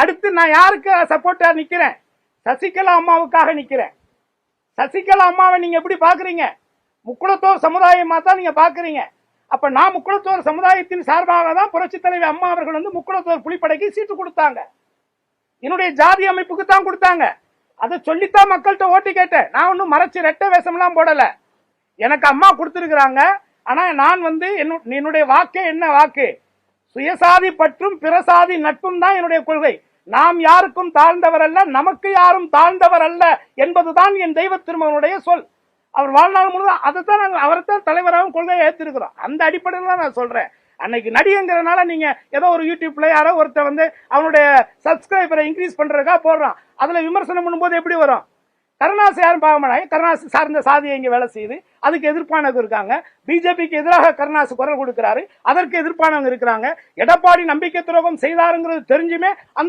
அடுத்து நான் யாருக்கு சப்போர்ட்டா நிக்கிறேன்? சசிகலா அம்மாவுக்காக நிக்கிறேன். சசிகலா அம்மாவை நீங்க எப்படி பாக்குறீங்க? முக்குளத்தோர் சமுதாயமா தான் நீங்க பாக்குறீங்க. அப்ப நான் முக்குளத்தோர் சமுதாயத்தின் சார்பாக தான் புரட்சி தலைவி அம்மா அவர்கள் வந்து முக்குளத்தோர் புலிப்படைக்கு சீட்டு கொடுத்தாங்க. என்னுடைய ஜாதி அமைப்புக்கு தான் கொடுத்தாங்க. அதை சொல்லித்தான் மக்கள்கிட்ட ஓட்டு கேட்டேன். நான் ஒன்றும் மறைச்சு ரெட்ட வேஷம்லாம் போடல. எனக்கு அம்மா கொடுத்துருக்குறாங்க. ஆனா நான் வந்து என்னுடைய வாக்கே என்ன வாக்கு? சுயசாதி பற்றும் பிறசாதி நட்பும் தான் என்னுடைய கொள்கை. நாம் யாருக்கும் தாழ்ந்தவர் அல்ல நமக்கு யாரும் தாழ்ந்தவர் அல்ல என்பதுதான் என் தெய்வ திருமகனுடைய சொல். அவர் வாழ்நாள் முழுவதும் அதை தான் நாங்கள் அவரை தான் தலைவராகவும் கொள்கையை ஏற்றிருக்கிறோம் அந்த அடிப்படையில் தான் நான் சொல்கிறேன் அன்னைக்கு நடிகங்கிறனால நீங்க ஏதோ ஒரு யூடியூப்ல யாரோ ஒருத்தர் வந்து அவனுடைய சப்ஸ்கிரைபரை இன்க்ரீஸ் பண்றதுக்காக போடுறான். அதுல விமர்சனம் பண்ணும்போது எப்படி வரும்? கருணாசு யாரும் பார்க்க மாட்டாங்க கருணாசு சார்ந்த சாதியை இங்கே வேலை செய்யுது. அதுக்கு எதிர்ப்பானது இருக்காங்க. பிஜேபிக்கு எதிராக கருணாசு குரல் கொடுக்கிறாரு. அதற்கு எதிர்ப்பானவங்க இருக்கிறாங்க. எடப்பாடி நம்பிக்கை துரோகம் செய்தாருங்கிறது தெரிஞ்சுமே அந்த